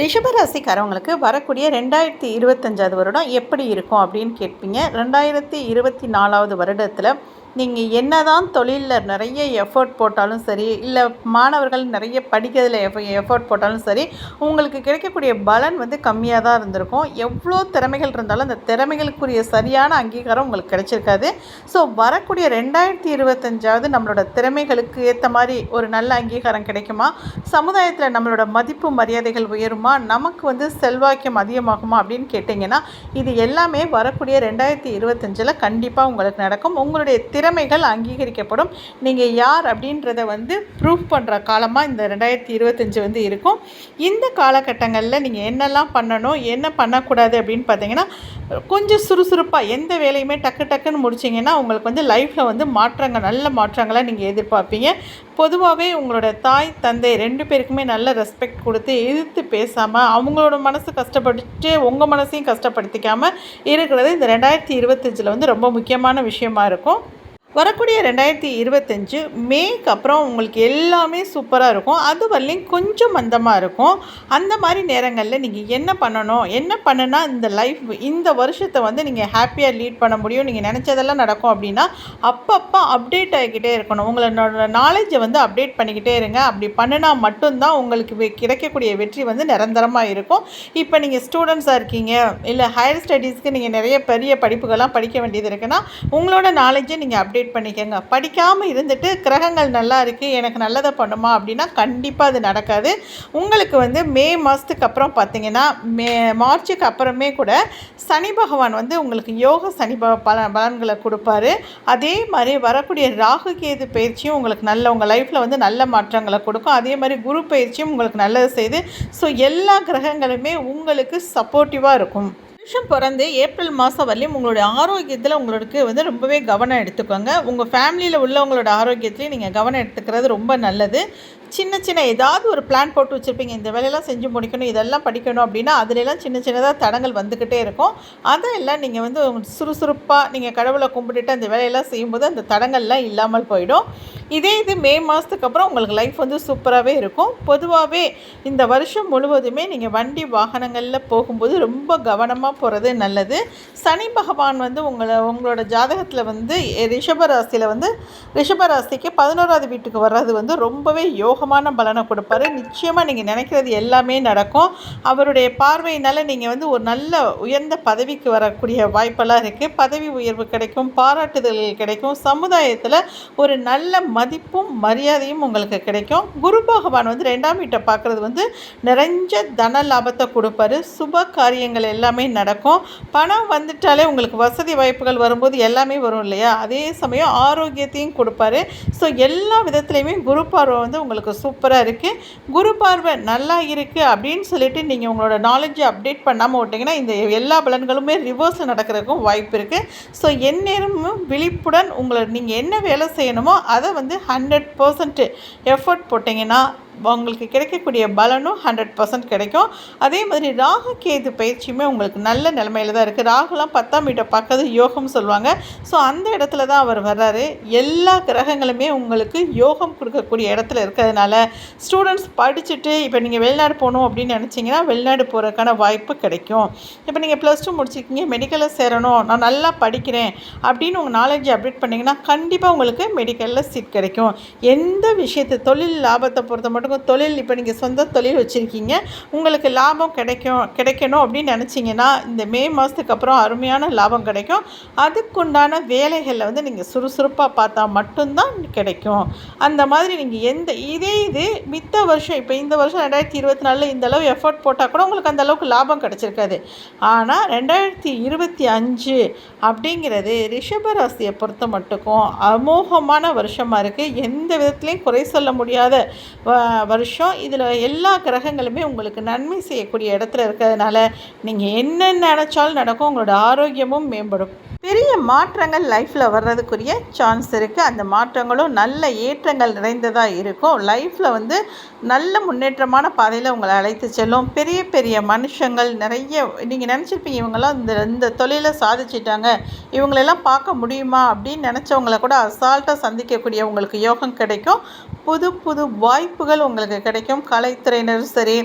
ரிஷபராசிக்காரவங்களுக்கு வரக்கூடிய ரெண்டாயிரத்தி இருபத்தஞ்சாவது வருடம் எப்படி இருக்கும் அப்படின்னு கேட்பீங்க. ரெண்டாயிரத்தி இருபத்தி நாலாவது வருடத்தில் நீங்கள் என்ன தான் தொழிலில் நிறைய எஃபர்ட் போட்டாலும் சரி இல்லை மாணவர்கள் நிறைய படிக்கிறதுல எஃப எஃபர்ட் போட்டாலும் சரி உங்களுக்கு கிடைக்கக்கூடிய பலன் வந்து கம்மியாக தான் இருந்திருக்கும். எவ்வளோ திறமைகள் இருந்தாலும் அந்த திறமைகளுக்குரிய சரியான அங்கீகாரம் உங்களுக்கு கிடைச்சிருக்காது. ஸோ வரக்கூடிய ரெண்டாயிரத்தி இருபத்தஞ்சாவது நம்மளோட திறமைகளுக்கு ஏற்ற மாதிரி ஒரு நல்ல அங்கீகாரம் கிடைக்குமா? சமுதாயத்தில் நம்மளோட மதிப்பு மரியாதைகள் உயருமா? நமக்கு வந்து செல்வாக்கியம் அதிகமாகுமா அப்படின்னு கேட்டிங்கன்னா இது எல்லாமே வரக்கூடிய ரெண்டாயிரத்தி இருபத்தஞ்சில் கண்டிப்பாக உங்களுக்கு நடக்கும். உங்களுடைய திறமைகள் அங்கீகரிக்கப்படும். நீங்கள் யார் அப்படின்றத வந்து ப்ரூஃப் பண்ணுற காலமாக இந்த ரெண்டாயிரத்தி இருபத்தஞ்சி வந்து இருக்கும். இந்த காலகட்டங்களில் நீங்கள் என்னெல்லாம் பண்ணணும் என்ன பண்ணக்கூடாது அப்படின்னு பார்த்தீங்கன்னா கொஞ்சம் சுறுசுறுப்பாக எந்த வேலையுமே டக்கு டக்குன்னு முடிச்சிங்கன்னா உங்களுக்கு வந்து லைஃப்பில் வந்து மாற்றங்கள் நல்ல மாற்றங்களை நீங்கள் எதிர்பார்ப்பீங்க. பொதுவாகவே உங்களோட தாய் தந்தை ரெண்டு பேருக்குமே நல்ல ரெஸ்பெக்ட் கொடுத்து எதிர்த்து பேசாமல் அவங்களோட மனசு கஷ்டப்பட்டு உங்கள் மனசையும் கஷ்டப்படுத்திக்காமல் இருக்கிறது இந்த ரெண்டாயிரத்தி இருபத்தஞ்சில் வந்து ரொம்ப முக்கியமான விஷயமா இருக்கும். வரக்கூடிய ரெண்டாயிரத்தி இருபத்தஞ்சு மேக்கு அப்புறம் உங்களுக்கு எல்லாமே சூப்பராக இருக்கும். அது வரலையும் கொஞ்சம் மந்தமாக இருக்கும். அந்த மாதிரி நேரங்களில் நீங்கள் என்ன பண்ணணும்? என்ன பண்ணுனா இந்த லைஃப் இந்த வருஷத்தை வந்து நீங்கள் ஹாப்பியாக லீட் பண்ண முடியும். நீங்கள் நினச்சதெல்லாம் நடக்கும் அப்படின்னா அப்பப்போ அப்டேட் ஆகிக்கிட்டே இருக்கணும். உங்களோட நாலேஜை வந்து அப்டேட் பண்ணிக்கிட்டே இருங்க. அப்படி பண்ணினா மட்டும்தான் உங்களுக்கு கிடைக்கக்கூடிய வெற்றி வந்து நிரந்தரமாக இருக்கும். இப்போ நீங்கள் ஸ்டூடெண்ட்ஸாக இருக்கீங்க இல்லை ஹையர் ஸ்டடீஸ்க்கு நீங்கள் நிறைய பெரிய படிப்புகள்லாம் படிக்க வேண்டியது இருக்குன்னா உங்களோட நாலேஜை நீங்கள் அப்டேட் அப்டேட் பண்ணிக்கோங்க. படிக்காமல் இருந்துட்டு கிரகங்கள் நல்லா இருக்குது எனக்கு நல்லதை பண்ணுமா அப்படின்னா கண்டிப்பாக அது நடக்காது. உங்களுக்கு வந்து மே மாதத்துக்கு அப்புறம் பார்த்தீங்கன்னா மே மார்ச்சுக்கு அப்புறமே கூட சனி பகவான் வந்து உங்களுக்கு யோக சனி ப பல பலன்களை கொடுப்பாரு. அதே மாதிரி வரக்கூடிய ராகு கேது பயிற்சியும் உங்களுக்கு நல்ல உங்கள் லைஃப்பில் வந்து நல்ல மாற்றங்களை கொடுக்கும். அதே மாதிரி குரு பயிற்சியும் உங்களுக்கு நல்லது செய்து ஸோ எல்லா கிரகங்களுமே உங்களுக்கு சப்போர்ட்டிவாக இருக்கும். வருஷம் பிறந்து ஏப்ரல் மாதம் வரலையும் உங்களுடைய ஆரோக்கியத்தில் உங்களுக்கு வந்து ரொம்பவே கவனம் எடுத்துக்கோங்க. உங்கள் ஃபேமிலியில் உள்ளவங்களோட ஆரோக்கியத்துலேயும் நீங்கள் கவனம் எடுத்துக்கிறது ரொம்ப நல்லது. சின்ன சின்ன ஏதாவது ஒரு பிளான் போட்டு வச்சுருப்பீங்க. இந்த வேலையெல்லாம் செஞ்சு முடிக்கணும் இதெல்லாம் படிக்கணும் அப்படின்னா அதுலலாம் சின்ன சின்னதாக தடங்கள் வந்துக்கிட்டே இருக்கும். அதெல்லாம் நீங்கள் வந்து சுறுசுறுப்பாக நீங்கள் கடவுளை கும்பிட்டுட்டு அந்த வேலையெல்லாம் செய்யும்போது அந்த தடங்கள்லாம் இல்லாமல் போயிடும். இதே இது மே மாதத்துக்கு அப்புறம் உங்களுக்கு லைஃப் வந்து சூப்பராகவே இருக்கும். பொதுவாகவே இந்த வருஷம் முழுவதுமே நீங்கள் வண்டி வாகனங்களில் போகும்போது ரொம்ப கவனமாக போகிறது நல்லது. சனி பகவான் வந்து உங்களை உங்களோட ஜாதகத்தில் வந்து ரிஷபராசியில் வந்து ரிஷபராசிக்கு பதினோராவது வீட்டுக்கு வர்றது வந்து ரொம்பவே யோக யோகமான பலனை கொடுப்பாரு. நிச்சயமாக நீங்கள் நினைக்கிறது எல்லாமே நடக்கும். அவருடைய பார்வையினால் நீங்கள் வந்து ஒரு நல்ல உயர்ந்த பதவிக்கு வரக்கூடிய வாய்ப்பெல்லாம் இருக்குது பதவி உயர்வு கிடைக்கும் பாராட்டுதல்கள் கிடைக்கும். சமுதாயத்தில் ஒரு நல்ல மதிப்பும் மரியாதையும் உங்களுக்கு கிடைக்கும். குரு பகவான் வந்து ரெண்டாம் வீட்டை பார்க்குறது வந்து நிறைஞ்ச தன லாபத்தை கொடுப்பாரு. சுப காரியங்கள் எல்லாமே நடக்கும். பணம் வந்துட்டாலே உங்களுக்கு வசதி வாய்ப்புகள் வரும்போது எல்லாமே வரும் இல்லையா? அதே சமயம் ஆரோக்கியத்தையும் கொடுப்பாரு. ஸோ எல்லா விதத்துலேயுமே குரு பார்வை வந்து உங்களுக்கு உங்களுக்கு சூப்பராக இருக்குது குரு பார்வை நல்லா இருக்குது அப்படின்னு சொல்லிட்டு நீங்கள் உங்களோட நாலேஜை அப்டேட் பண்ணாமல் விட்டிங்கன்னா இந்த எல்லா பலன்களுமே ரிவர்ஸில் நடக்கிறதுக்கும் வாய்ப்பு இருக்குது ஸோ எந்நேரமும் விழிப்புடன் உங்களை நீங்கள் என்ன வேலை செய்யணுமோ அதை வந்து ஹண்ட்ரட் பர்சன்ட் எஃபர்ட் போட்டிங்கன்னா உங்களுக்கு கிடைக்கக்கூடிய பலனும் ஹண்ட்ரட் பர்சன்ட் கிடைக்கும். அதே மாதிரி ராகு கேது பயிற்சியுமே உங்களுக்கு நல்ல நிலமையில தான் இருக்குது ராகுலாம் பத்தாம் வீட்டை பார்க்கறது யோகம் சொல்லுவாங்க. ஸோ அந்த இடத்துல தான் அவர் வர்றாரு. எல்லா கிரகங்களுமே உங்களுக்கு யோகம் கொடுக்கக்கூடிய இடத்துல இருக்கிறதுனால ஸ்டூடெண்ட்ஸ் படிச்சுட்டு இப்போ நீங்கள் வெளிநாடு போகணும் அப்படின்னு நினச்சிங்கன்னா வெளிநாடு போகிறதுக்கான வாய்ப்பு கிடைக்கும். இப்போ நீங்கள் ப்ளஸ் டூ முடிச்சிருக்கீங்க மெடிக்கலில் சேரணும் நான் நல்லா படிக்கிறேன் அப்படின்னு உங்கள் நாலேஜை அப்டேட் பண்ணிங்கன்னா கண்டிப்பாக உங்களுக்கு மெடிக்கலில் சீட் கிடைக்கும். எந்த விஷயத்தை தொழில் லாபத்தை பொறுத்த மட்டும் உங்கள் தொழில் இப்போ நீங்கள் சொந்த தொழில் வச்சுருக்கீங்க. உங்களுக்கு லாபம் கிடைக்கும் கிடைக்கணும் அப்படின்னு நினச்சிங்கன்னா இந்த மே மாதத்துக்கு அப்புறம் அருமையான லாபம் கிடைக்கும். அதுக்குண்டான வேலைகளில் வந்து நீங்கள் சுறுசுறுப்பாக பார்த்தா மட்டும்தான் கிடைக்கும். அந்த மாதிரி நீங்கள் எந்த இதே இது மித்த வருஷம் இப்போ இந்த வருஷம் ரெண்டாயிரத்தி இருபத்தி நாலில் இந்த அளவு எஃபர்ட் போட்டால் கூட உங்களுக்கு அந்த அளவுக்கு லாபம் கிடச்சிருக்காது. ஆனால் ரெண்டாயிரத்தி இருபத்தி அஞ்சு அப்படிங்கிறது ரிஷபராசியை பொறுத்த மட்டுக்கும் அமோகமான வருஷமாக இருக்குது எந்த விதத்துலேயும் குறை சொல்ல முடியாத வருஷம். இதில் எல்லா கிரகங்களுமே உங்களுக்கு நன்மை செய்யக்கூடிய இடத்துல இருக்கிறதுனால நீங்கள் என்ன நினச்சாலும் நடக்கும். உங்களோட ஆரோக்கியமும் மேம்படும். பெரிய மாற்றங்கள் லைஃப்பில் வர்றதுக்குரிய சான்ஸ் இருக்குது அந்த மாற்றங்களும் நல்ல ஏற்றங்கள் நிறைந்ததாக இருக்கும். லைஃப்பில் வந்து நல்ல முன்னேற்றமான பாதையில் உங்களை அழைத்து செல்லும். பெரிய பெரிய மனுஷங்கள் நிறைய நீங்கள் நினச்சிருப்பீங்க இவங்கெல்லாம் இந்த இந்த தொழிலை சாதிச்சிட்டாங்க. இவங்களெல்லாம் பார்க்க முடியுமா அப்படின்னு நினச்சவங்கள கூட அசால்ட்டாக சந்திக்கக்கூடிய உங்களுக்கு யோகம் கிடைக்கும். புது புது வாய்ப்புகள் உங்களுக்கு கிடைக்கும். கலைத்துறையினரும் சரி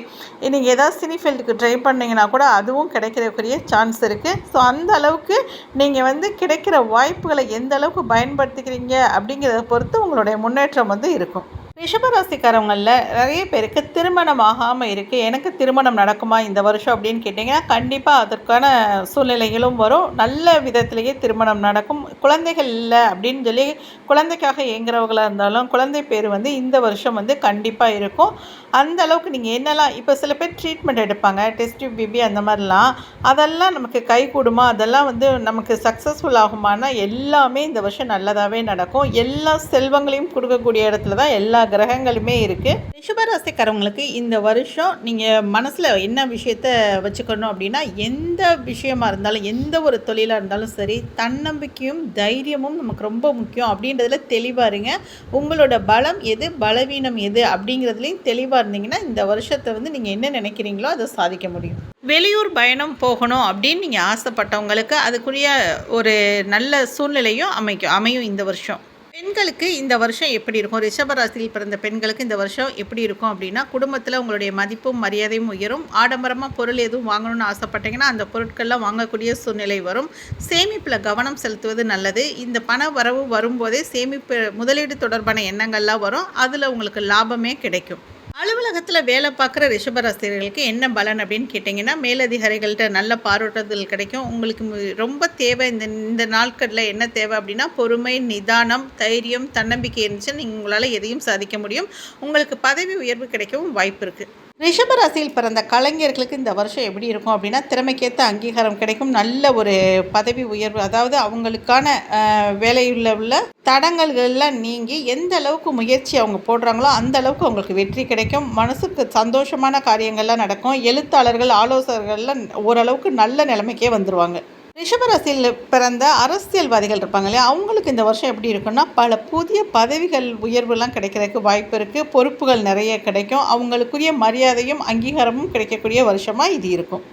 நீங்கள் ஏதாவது சினி ஃபீல்டுக்கு ட்ரை பண்ணிங்கன்னா கூட அதுவும் கிடைக்கிறக்குரிய சான்ஸ் இருக்குது ஸோ அந்த அளவுக்கு நீங்கள் வந்து கிடைக்கிற வாய்ப்புகளை எந்த அளவுக்கு பயன்படுத்திக்கிறீங்க அப்படிங்கிறத பொறுத்து உங்களுடைய முன்னேற்றம் வந்து இருக்கும். ரிஷபராசிக்காரவங்களில் நிறைய பேருக்கு திருமணம் ஆகாமல் இருக்குது எனக்கு திருமணம் நடக்குமா இந்த வருஷம் அப்படின்னு கேட்டிங்கன்னா கண்டிப்பாக அதற்கான சூழ்நிலைகளும் வரும். நல்ல விதத்திலேயே திருமணம் நடக்கும். குழந்தைகள் இல்லை அப்படின்னு சொல்லி குழந்தைக்காக இயங்குறவங்களாக இருந்தாலும் குழந்தை பேர் வந்து இந்த வருஷம் வந்து கண்டிப்பாக இருக்கும். அந்த அளவுக்கு நீங்கள் என்னெல்லாம் இப்போ சில பேர் ட்ரீட்மெண்ட் எடுப்பாங்க டெஸ்ட் பிபி அந்த மாதிரிலாம். அதெல்லாம் நமக்கு கை கூடுமா? அதெல்லாம் வந்து நமக்கு சக்ஸஸ்ஃபுல் ஆகுமானா? எல்லாமே இந்த வருஷம் நல்லதாகவே நடக்கும். எல்லா செல்வங்களையும் கொடுக்கக்கூடிய இடத்துல தான் எல்லா கிரகங்களுமே இருக்குது ரிஷபராசிக்காரவங்களுக்கு இந்த வருஷம் நீங்கள் மனசில் என்ன விஷயத்த வச்சுக்கணும் அப்படின்னா எந்த விஷயமா இருந்தாலும் எந்த ஒரு தொழிலாக இருந்தாலும் சரி தன்னம்பிக்கையும் தைரியமும் நமக்கு ரொம்ப முக்கியம் அப்படின்றதுல தெளிவாக இருங்க. உங்களோட பலம் எது பலவீனம் எது அப்படிங்கிறதுலையும் தெளிவாக இருந்தீங்கன்னா இந்த வருஷத்தை வந்து நீங்கள் என்ன நினைக்கிறீங்களோ அதை சாதிக்க முடியும். வெளியூர் பயணம் போகணும் அப்படின்னு நீங்கள் ஆசைப்பட்டவங்களுக்கு அதுக்குரிய ஒரு நல்ல சூழ்நிலையும் அமைக்கும் அமையும் இந்த வருஷம். பெண்களுக்கு இந்த வருஷம் எப்படி இருக்கும்? ரிஷபராசியில் பிறந்த பெண்களுக்கு இந்த வருஷம் எப்படி இருக்கும் அப்படின்னா குடும்பத்தில் உங்களுடைய மதிப்பும் மரியாதையும் உயரும். ஆடம்பரமாக பொருள் எதுவும் வாங்கணும்னு ஆசைப்பட்டீங்கன்னா அந்த பொருட்கள்லாம் வாங்கக்கூடிய சூழ்நிலை வரும். சேமிப்பில் கவனம் செலுத்துவது நல்லது. இந்த பண வரவு வரும்போதே சேமிப்பு முதலீடு தொடர்பான எண்ணங்கள்லாம் வரும். அதில் உங்களுக்கு லாபமே கிடைக்கும். அலுவலகத்தில் வேலை பார்க்குற ரிஷபராசிரியர்களுக்கு என்ன பலன் அப்படின்னு கேட்டிங்கன்னா மேலதிகாரிகள்கிட்ட நல்ல பாராட்டுதல் கிடைக்கும். உங்களுக்கு ரொம்ப தேவை. இந்த இந்த நாட்களில் என்ன தேவை அப்படின்னா பொறுமை நிதானம் தைரியம் தன்னம்பிக்கை இருந்துச்சு நீங்கள் உங்களால் எதையும் சாதிக்க முடியும். உங்களுக்கு பதவி உயர்வு கிடைக்கவும் வாய்ப்பு இருக்குது ரிஷபராசியில் பிறந்த கலைஞர்களுக்கு இந்த வருஷம் எப்படி இருக்கும் அப்படின்னா திறமைக்கேற்ற அங்கீகாரம் கிடைக்கும். நல்ல ஒரு பதவி உயர்வு அதாவது அவங்களுக்கான அஹ், வேலையில் உள்ள தடங்கல்கள்லாம் நீங்கி எந்த அளவுக்கு முயற்சி அவங்க போடுறாங்களோ அந்த அளவுக்கு அவங்களுக்கு வெற்றி கிடைக்கும். மனசுக்கு சந்தோஷமான காரியங்கள்லாம் நடக்கும். எழுத்தாளர்கள் ஆலோசகர்கள்லாம் ஓரளவுக்கு நல்ல நிலைமைக்கே வந்துடுவாங்க ரிஷபராசியில் பிறந்த அரசியல்வாதிகள் இருப்பாங்க இல்லையா? அவங்களுக்கு இந்த வருஷம் எப்படி இருக்குன்னா பல புதிய பதவிகள் உயர்வுலாம் கிடைக்கிறதுக்கு வாய்ப்பு இருக்குது பொறுப்புகள் நிறைய கிடைக்கும். அவங்களுக்குரிய மரியாதையும் அங்கீகாரமும் கிடைக்கக்கூடிய வருஷமாக இது இருக்கும்.